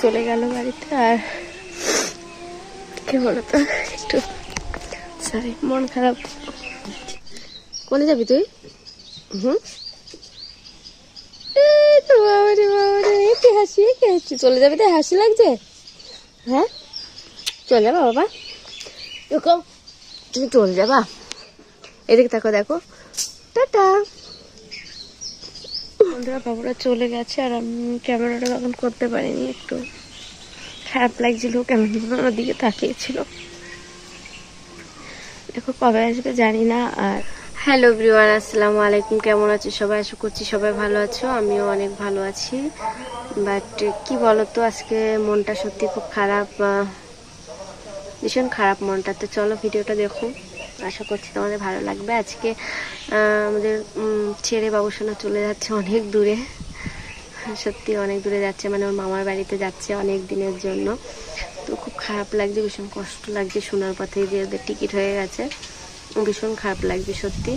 চলে গেল বাড়িতে আর কি বলতো একটু সরি মন খারাপ। কোনে যাবি তুই? হুম? তো বাবারে বাবারে কি হাসি কি হাসি? চলে যাবি তো হাসি লাগছে? হ্যাঁ? চলে যাবা বাবা। দেখো তুমি চলে যাবা। এদিকে দেখো দেখো। টাটা। বন্ধুরা, বাবুরা চলে গেছে আর আমি ক্যামেরাটা তখন করতে পারিনি, একটু খারাপ লাগছিল আমার দিকে তাকিয়েছিল। দেখো কবে আসবে জানি না, আর হ্যালো এভরিওয়ান আসসালামু আলাইকুম, কেমন আছো সবাই? আশা করছি সবাই ভালো আছো, আমিও অনেক ভালো আছি। বাট কি বলতো, আজকে মনটা সত্যি খুব খারাপ ভীষণ খারাপ মনটা। তো চলো ভিডিওটা দেখো। আশা করছি তোমাদের ভালো লাগবে। আজকে আমাদের ছেড়ে বাবুসোনা চলে যাচ্ছে অনেক দূরে। সত্যি অনেক দূরে যাচ্ছে মানে ওর মামার বাড়িতে যাচ্ছে অনেক দিনের জন্য। তো খুব খারাপ লাগছে, ভীষণ কষ্ট লাগছে শোনার পথে যে ওদের টিকিট হয়ে গেছে। ভীষণ খারাপ লাগছে সত্যি।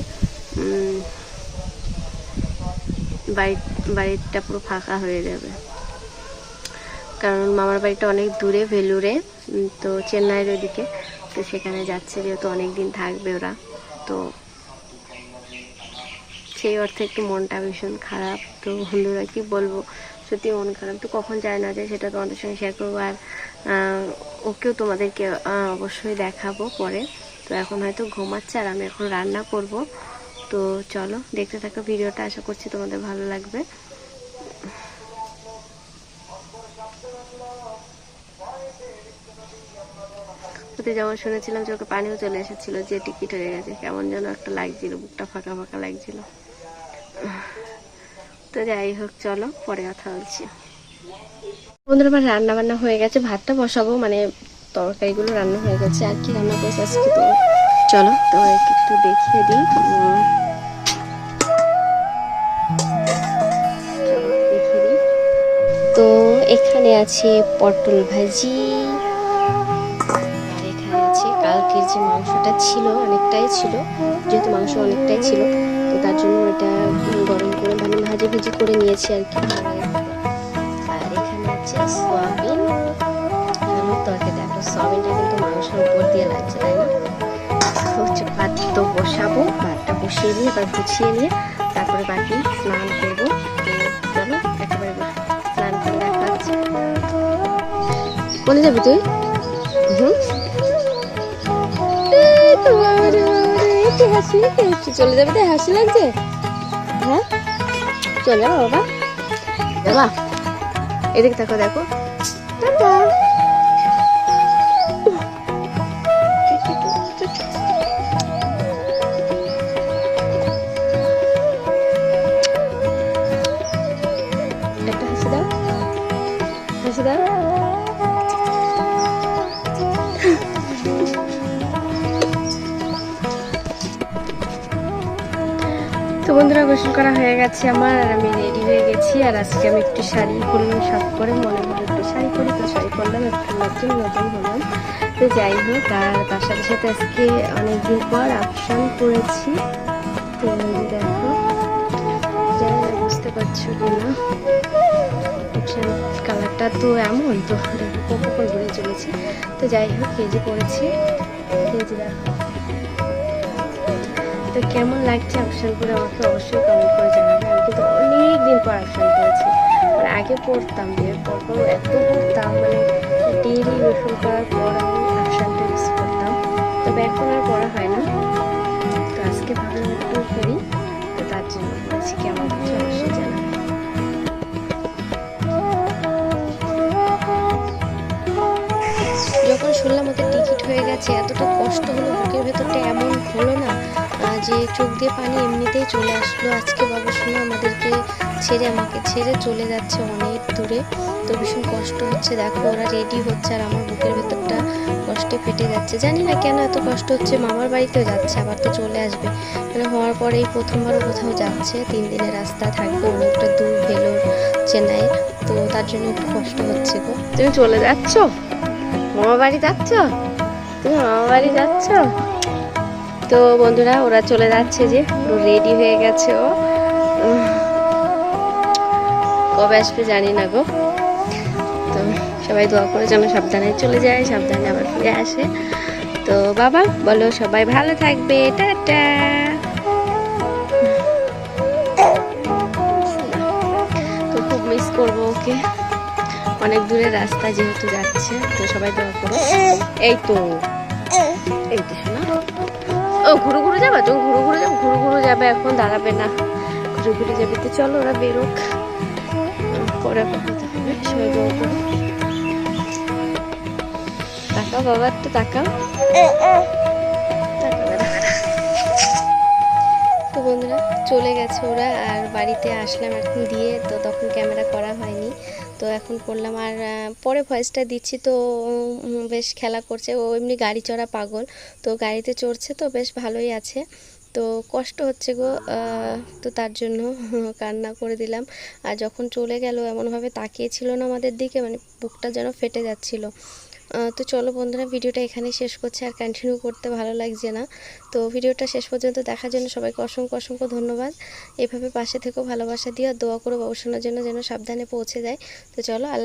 বাড়ি, বাড়িটা পুরো ফাঁকা হয়ে যাবে। কারণ মামার বাড়িটা অনেক দূরে, ভেলুরে তো চেন্নাইয়ের ওইদিকে। তো সেখানে যাচ্ছে যেহেতু অনেক দিন থাকবে ওরা, তো সেই অর্থে একটু মনটা ভীষণ খারাপ। তো বন্ধুরা, কি বলব? সত্যি মন খারাপ। তো কখন যায় না যায় সেটা তোমাদের সঙ্গে শেয়ার করব। আর ওকেও তোমাদেরকে অবশ্যই দেখাবো পরে। তো এখন হয়তো ঘুমাচ্ছে আর আমি এখন রান্না করব। তো চলো, দেখতে থাকো ভিডিওটা। আশা করছি তোমাদের ভালো লাগবে। ওতে যেমন শুনেছিলাম যে ওকে পানিও চলে এসেছিল, যে টিকিট হয়ে গেছে। কেমন যেন একটা লাগছিল, বুকটা ফাঁকা ফাঁকা লাগছিল। তো যাই হোক, চলো, পরে কথা বলছি। বন্ধুরা, আমার রান্না বান্না হয়ে গেছে, ভাতটা বসাবো মানে তরকারিগুলো রান্না হয়ে গেছে। আর কি রান্না করেছে আজকে তো? চলো, তোমাদেরকে একটু দেখিয়ে দিই। আছে পটল ভাজি। এখানে আছে কালকের যে মাংসটা ছিল, অনেকটাই ছিল, যেহেতু মাংস অনেকটাই ছিল, তো তার জন্য এটা গরম করে মানে ভাজি ভাজি করে নিয়েছি আর কি। আর এখানে আছে সয়াবিন, আলুর তরকারি। দেখো সয়াবিনটা কিন্তু মাংসের উপর দিয়ে লাগছে, তাই না? হচ্ছে ভাত তো বসাবো, ভাতটা বসিয়ে নিয়ে এবার গুছিয়ে নিয়ে তারপরে বাকি স্নান করব। কোনে যাবি তুই? চলে যাবে তাই হাসি লাগছে? হ্যাঁ? চলে যাব বাবা। বাবা এদিকে দেখো। দেখো তো বন্ধুরা, গোসল করা হয়ে গেছে আমার, আর আমি রেডি হয়ে গেছি। আর আজকে আমি একটু শাড়ি পরলাম, সব করে মনে হলো একটু শাড়ি পরি, তো শাড়ি পরলাম, একটু নতুন নতুন হলাম। তো যাই হোক, আর তার সাথে সাথে আজকে অনেকদিন পর অপশন করেছি তো দেখো না বুঝতে পারছ কিনা অপশন কালারটা তো এমন, তো দেখো কোকো করে চলেছে। তো যাই হোক, এই যে পরেছি। এই যে দেখো। তো কেমন লাগছে অপশন করে আমাকে অবশ্যই কমেন্ট করে জানাবে আমি কিন্তু অনেক দিন পর অপশন করেছি আর আগে পড়তাম বিয়ের পর এত পড়তাম মানে ডেইলি গোসল করার পর আমি অপশনটা ইউজ করতাম। তবে এখন আর পড়া হয় না। তো আজকে ভাবলাম একটু করি তো তার জন্য বলছি কেমন অবশ্যই জানাবে যখন শুনলাম ওদের টিকিট হয়ে গেছে, এতটা কষ্ট হলো বুকের ভেতরটা এমন হলো না। যে চোখ দিয়ে পানি এমনিতেই চলে আসলো। আজকে বাবা শুনে আমাদেরকে ছেড়ে আমাকে ছেড়ে চলে যাচ্ছে অনেক দূরে। তো ভীষণ কষ্ট হচ্ছে। দেখো, ওরা রেডি হচ্ছে আর আমার বুকের ভেতরটা কষ্টে ফেটে যাচ্ছে। জানি না কেন এত কষ্ট হচ্ছে, মামার বাড়িতেও যাচ্ছে, আবার তো চলে আসবে। মানে হওয়ার পরে এই প্রথমবারও কোথাও যাচ্ছে। তিন দিনের রাস্তা থাকবে, অনেকটা দূর ভেলোর চেন্নাই। তো তার জন্য একটু কষ্ট হচ্ছে গো। তুমি চলে যাচ্ছ? মামা বাড়ি যাচ্ছ? তুমি মামা বাড়ি যাচ্ছ? তো বন্ধুরা, ওরা চলে যাচ্ছে যে, পুরো রেডি হয়ে গেছে ও। কবে আসবে জানি না গো। তো সবাই দোয়া করে যেন সাবধানে চলে যায়, সাবধানে আবার ফিরে আসে। তো বাবা, বলো সবাই ভালো থাকবে, টাটা। তো খুব মিস করব ওকে। অনেক দূরের রাস্তা যেহেতু যাচ্ছে, তো সবাই দোয়া করো। এই তো এই তো। শোনা ও, ঘুরু ঘুরু যাবে তো? ঘুরু ঘুরু যাবে? ঘুরু ঘুরু যাবে, এখন দাঁড়াবে না। ঘুরে ঘুরে যাবে তো চলো ওরা বেরোক। পরে তাকাও বাবা, একটু তাকাও। চলে গেছে ওরা আর বাড়িতে আসলাম এখন দিয়ে, তো তখন ক্যামেরা করা হয়নি। তো এখন করলাম আর পরে ভয়েসটা দিচ্ছি, তো বেশ খেলা করছে। ও এমনি গাড়ি চড়া পাগল, তো গাড়িতে চড়ছে, তো বেশ ভালোই আছে। তো কষ্ট হচ্ছে গো তো তার জন্য কান্না করে দিলাম। আর যখন চলে গেল, এমনভাবে তাকিয়েছিল না আমাদের দিকে মানে বুকটা যেন ফেটে যাচ্ছিল। তো চলো বন্ধুরা, ভিডিওটা এখানে শেষ করছে আর কন্টিনিউ করতে ভালো লাগছে না। তো ভিডিওটা শেষ পর্যন্ত দেখার জন্য সবাইকে অসংখ্য অসংখ্য ধন্যবাদ। এভাবে পাশে থেকেও ভালোবাসা দিয়ে আর দোয়া করে বাবুসোনার জন্য যেন সাবধানে পৌঁছে যায়। তো চলো